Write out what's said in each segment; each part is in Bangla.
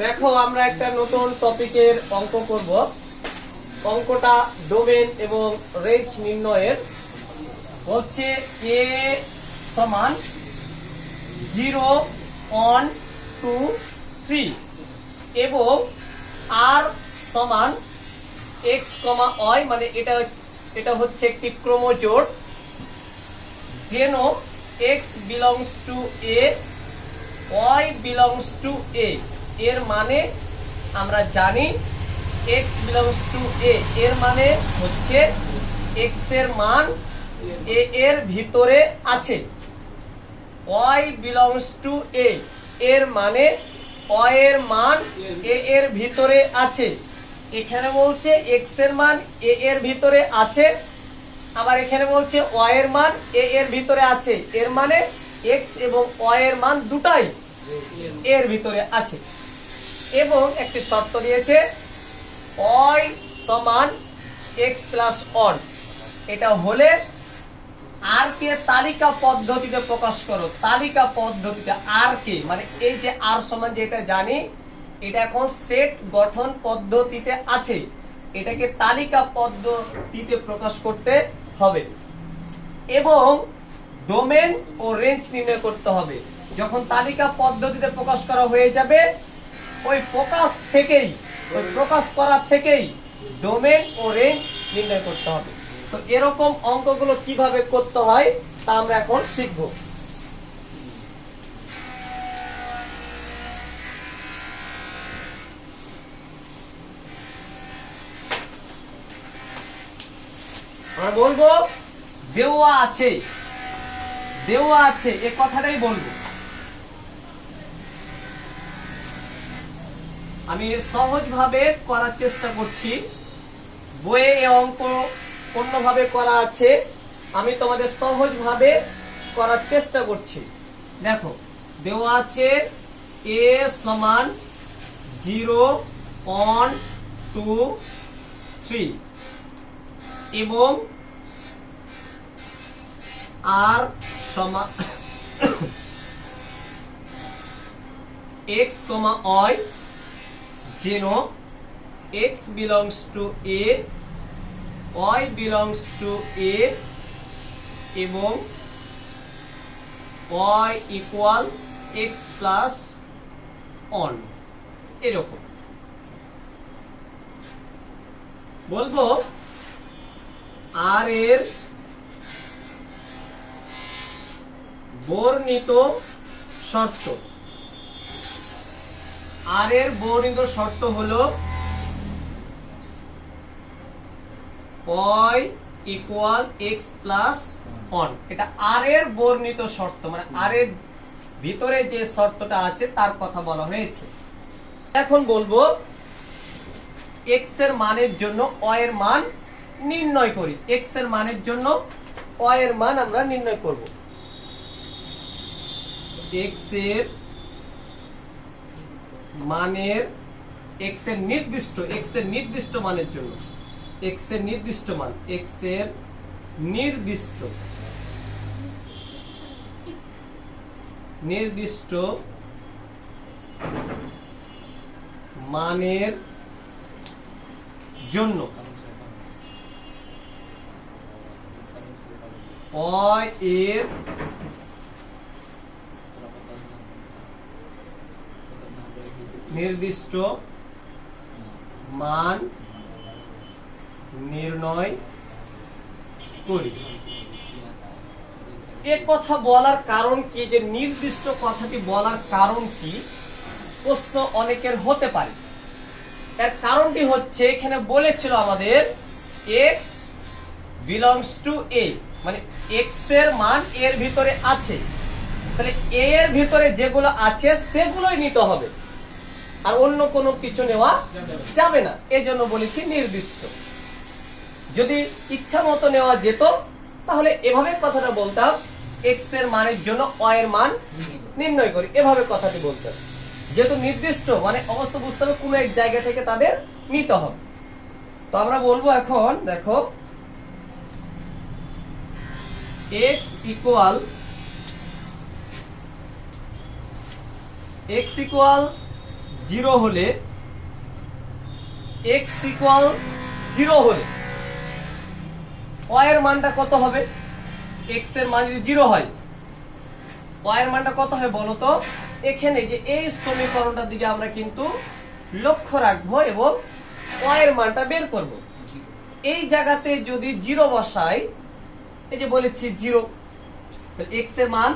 দেখো, আমরা একটা নতুন টপিকের অঙ্ক করব। অঙ্কটা ডোমেন এবং রেঞ্জ নির্ণয়ের। হচ্ছে এ সমান জিরো, ওয়ান, টু, থ্রি এবং আর সমান এক্স কমা অয় মানে এটা এটা হচ্ছে একটি ক্রোমোজোর। যেন X belongs to A Y belongs to A এর মানে আমরা জানি এক্স বিলংস টু এ এর মানে হচ্ছে এক্সের মান এ এর ভিতরে আছে। ওয়াই বিলংস টু এ এর মানে ওয়াই এর মান এ এর ভিতরে আছে। এখানে বলছে এক্সের মান এ এর ভিতরে আছে, আবার এখানে বলছে ওয়াই এর মান এ এর ভিতরে আছে। এর মানে এক্স এবং ওয়াই এর মান দুটাই এর ভিতরে আছে। এবং একটি শর্ত দিয়েছে ওয়াই সমান এক্স প্লাস অন এটা হলে আর কে তালিকা পদ্ধতিতে প্রকাশ করো। তালিকা পদ্ধতিতে আর কে মানে এই যে আর সমান যেটা জানি, এটা এখন সেট গঠন পদ্ধতিতে আছে। এটাকে তালিকা পদ্ধতিতে প্রকাশ করতে হবে। এবং ডোমেন ও রেঞ্জ নির্ণয় করতে হবে। যখন তালিকা পদ্ধতিতে প্রকাশ করা হয়ে যাবে ওই প্রকাশ থেকেই, ওই প্রকাশ করা থেকেই ডোমেন ও রেঞ্জ নির্ণয় করতে হবে। তো এরকম অঙ্কগুলো কীভাবে করতে হয়, তা আমরা এখন শিখব। আমরা বলব, দেওয়া আছে। দেওয়া আছে, এ কথাটাই বলব। আমি সহজভাবে করার চেষ্টা করছি। বইয়ে এ অঙ্ক অন্যভাবে করা আছে। আমি তোমাদের সহজভাবে করার চেষ্টা করছি। দেখো, দেওয়া আছে এ সমান জিরো ওয়ান টু থ্রি এবং আর সমান এক্স কমা অয় যেন x belongs to a y belongs to a এবং y equal x plus on এরকম বলব আর এর বর্ণিত শর্ত আর এর বর্ণিত শর্ত হলো y equal X plus one এটা আর এর বর্ণিত শর্ত মানে আর এর ভিতরে যে শর্তটা আছে তার কথা বলা হয়েছে। এখন বলব এক্সের মানের জন্য y এর মান নির্ণয় করি। এক্সের মানের জন্য y এর মান আমরা নির্ণয় করব। এক্সের মানের এক্সের নির্দিষ্ট এক্সের নির্দিষ্ট মানের জন্য। এক্সের নির্দিষ্ট মান এক্সের নির্দিষ্ট। নির্দিষ্ট মানের জন্য। অয় এর নির্দিষ্ট মান নির্ণয় করি। এ কথা বলার কারণ কি? যে নির্দিষ্ট কথাটি বলার কারণ কি? প্রশ্ন অনেকের হতে পারে। এর কারণটি হচ্ছে, এখানে বলেছিল আমাদের এক্স বিলংস টু এ মানে এক্সের মান এর ভিতরে আছে। তাহলে এর ভিতরে যেগুলো আছে, সেগুলোই নিতে হবে। আর অন্য কোনো কিছু নেওয়া যাবে না। এই জন্য বলেছি নির্দিষ্ট। যদি ইচ্ছা মতো নেওয়া যেত তাহলে এভাবে কথাটা বলতাম এক্সের মানের জন্য অ এর মান নির্ণয়। করি। এভাবে কথাটি বলতাম। যেহেতু নির্দিষ্ট মানে অবস্থা বুঝতে হবে কোনো এক জায়গা থেকে তাদের নিতে হবে। তো আমরা বলব এখন দেখো X equal X equal zero হলে এক্স ইকুয়াল জিরো হলে এর মানটা কত হবে? x এর মান যদি জিরো হয় এর মানটা কত হবে বলো তো? এখানে যে এই সমীকরণটার দিকে আমরা কিন্তু লক্ষ্য রাখব এবং এর মানটা বের করব। এই জায়গাতে যদি জিরো বসাই, এই যে বলেছি জিরো এক্সের মান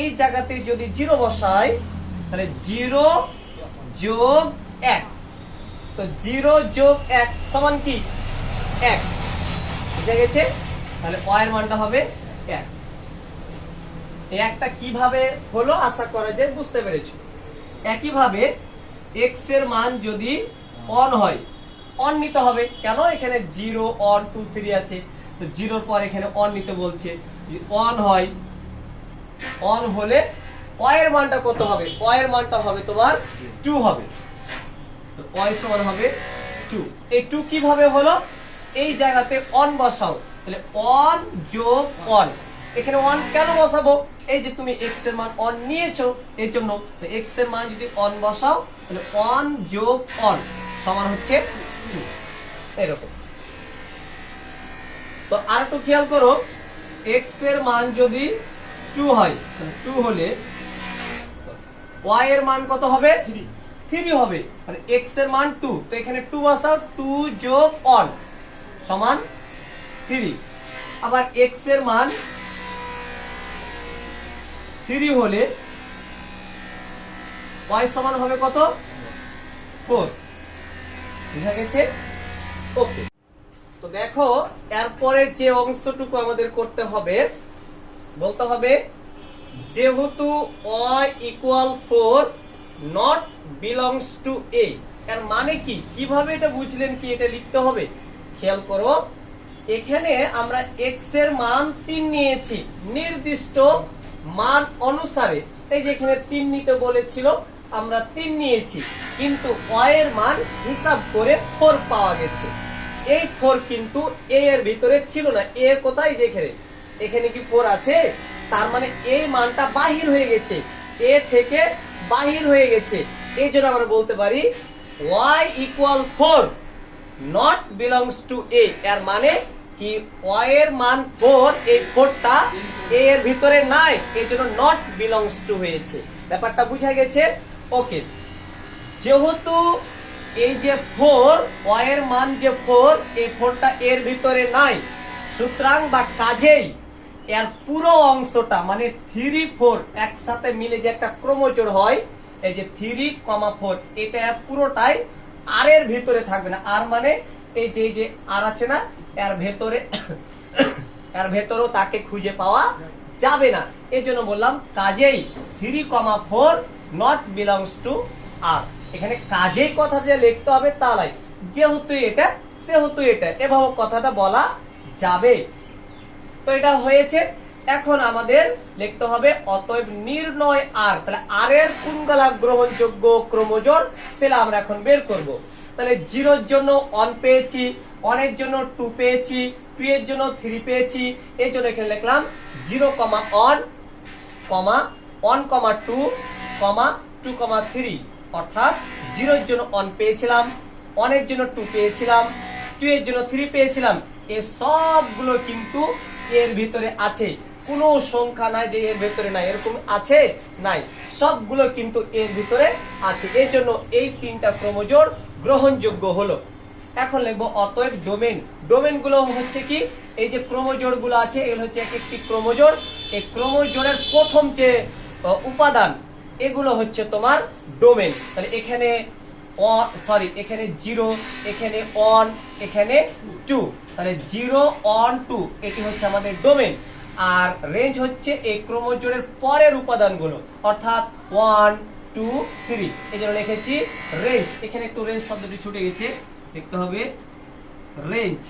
এই জায়গাতে যদি জিরো বসাই, তাহলে জিরো যোগ এক। তো জিরো যোগ এক সমান কি? এক। বুঝা গেছে? তাহলে y এর মানটা হবে এক। একটা কীভাবে হলো? আশা করা যায় বুঝতে পেরেছ। একইভাবে এক্সের মান যদি অন হয় অন নিতে হবে। কেন? এখানে জিরো অন টু থ্রি আছে। তো জিরোর পর এখানে অন নিতে বলছে। অন হয় অন হলে এর মানটা কত হবে? এর মানটা হবে তোমার টু হবে। তো y সমান হবে টু এই টু কীভাবে হলো? এই জায়গাতে অন বসাও। তাহলে অন যোগ অন এখানে অন কেন বসাবো? এই যে তুমি x এর মান অন নিয়েছো এই জন্য। x এর মান যদি অন বসাও, তাহলে অন যোগ অন সমান হচ্ছে টু এরকম। তো আর একটু খেয়াল করো, x এর মান যদি টু হয় টু হলে y এর মান কত হবে? থ্রি হবে। মানে x এর মান টু তো এখানে টু বসাও টু যোগ অন সমান থ্রি আবার x এর মান থ্রি হলে y সমান হবে কত? ফোর বুঝা গেছে? ওকে তো দেখো এরপরে যে অংশটুকু আমাদের করতে হবে বলতে হবে যেহেতু y equal four not belongs to A এর মানে কি? কীভাবে এটা বুঝলেন কি? এটা লিখতে হবে। খেয়াল করো, এখানে আমরা x এর মান তিন নিয়েছি। নির্দিষ্ট মান অনুসারে, এই যে এখানে তিন নিতে বলেছিল, আমরা তিন নিয়েছি। কিন্তু এর মান হিসাব করে ফোর পাওয়া গেছে। এই ফোর কিন্তু এ এর ভিতরে ছিল না। এ কোথায়? যে এখানে। এখানে কি ফোর আছে? তার মানে এই মানটা বাহির হয়ে গেছে। এ থেকে বাহির হয়ে গেছে। এই জন্য আমরা বলতে পারি y equal four not belongs to A এর মানে কি? y এর মান ফোর এই ফোরটা এ এর ভিতরে নাই। এই জন্য নট বিলংস টু হয়েছে। ব্যাপারটা বুঝা গেছে? ওকে যেহেতু এই যে ফোর y এর মান যে ফোর এই ফোরটা এর ভিতরে নাই। সুতরাং বা কাজেই এর পুরো অংশটা মানে থ্রি ফোর একসাথে মিলে যে একটা ক্রমজোড় হয়, এই যে থ্রি কমা ফোর, এটা পুরোটাই আর এর ভিতরে থাকবে না। আর মানে এই যে যে আর আছে না, এর ভেতরে, এর ভেতরেও তাকে খুঁজে পাওয়া যাবে না। এই জন্য বললাম, কাজেই three comma four not belongs to R. এখানে কাজেই কথা যে লিখতে হবে তা নয়, যেহেতু এটা, সেহেতু এটা, এভাবে কথাটা বলা যাবে। তো এটা হয়েছে। এখন আমাদের লিখতে হবে, অতএব নির্ণয় আর। তাহলে আর এর কোনগুলা গ্রহণযোগ্য ক্রমজোড় সেটা আমরা এখন বের করব। তাহলে জিরোর জন্য অন পেয়েছি অনের জন্য টু পেয়েছি টু এর জন্য থ্রি পেয়েছি। এই জন্য এখানে লিখলাম zero comma one comma one comma two comma two comma three অর্থাৎ জিরোর জন্য অন পেয়েছিলাম ওয়ানের জন্য টু পেয়েছিলাম টু এর জন্য থ্রি পেয়েছিলাম। এই সবগুলো কিন্তু এর ভিতরে আছে। কোনো সংখ্যা নাই যে এর ভিতরে নাই, এরকম আছে নাই। সবগুলো কিন্তু এর ভিতরে আছে। এই জন্য এই তিনটা ক্রমজোড় গ্রহণযোগ্য হলো। এখন লিখব অতএব ডোমেন। ডোমেনগুলো হচ্ছে কি? এই যে ক্রমজোড়গুলো আছে, এগুলো হচ্ছে এক একটি ক্রমজোড় এই ক্রমজোড়ের প্রথম যে উপাদান, এগুলো হচ্ছে তোমার ডোমেন। তাহলে এখানে সরি এখানে জিরো এখানে অন এখানে টু তাহলে জিরো অন টু এটি হচ্ছে আমাদের ডোমেন আর রেঞ্জ হচ্ছে এই ক্রমজোড়ের পরের উপাদানগুলো। অর্থাৎ ওয়ান টু থ্রি এই জন্য লিখেছি রেঞ্জ এখানে একটু রেঞ্জ শব্দটি ছুটে গেছে। দেখতে হবে। রেঞ্জ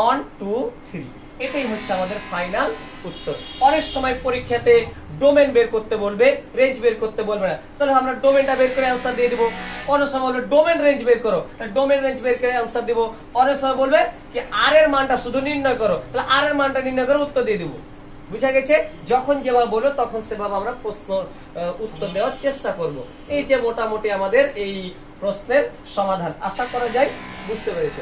অন টু থ্রি এটাই হচ্ছে আমাদের ফাইনাল উত্তর। অনেক সময় পরীক্ষাতে ডোমেন বের করতে বলবে রেঞ্জ বের করতে বলবে না। তাহলে আমরা ডোমেনটা বের করে অ্যান্সার দিয়ে দেবো। অনেক সময় বলবে ডোমেন রেঞ্জ বের করো। তাহলে ডোমেন রেঞ্জ বের করে অ্যান্সার দিব। অনেক সময় বলবে কি আর এর মানটা শুধু নির্ণয় করো। তাহলে আর এর মানটা নির্ণয় করে উত্তর দিয়ে দেবো। বুঝা গেছে? যখন যেভাবে বলো তখন সেভাবে আমরা প্রশ্ন উত্তর দেওয়ার চেষ্টা করব। এই যে মোটামুটি আমাদের এই প্রশ্নের সমাধান। আশা করা যায়, বুঝতে পেরেছ।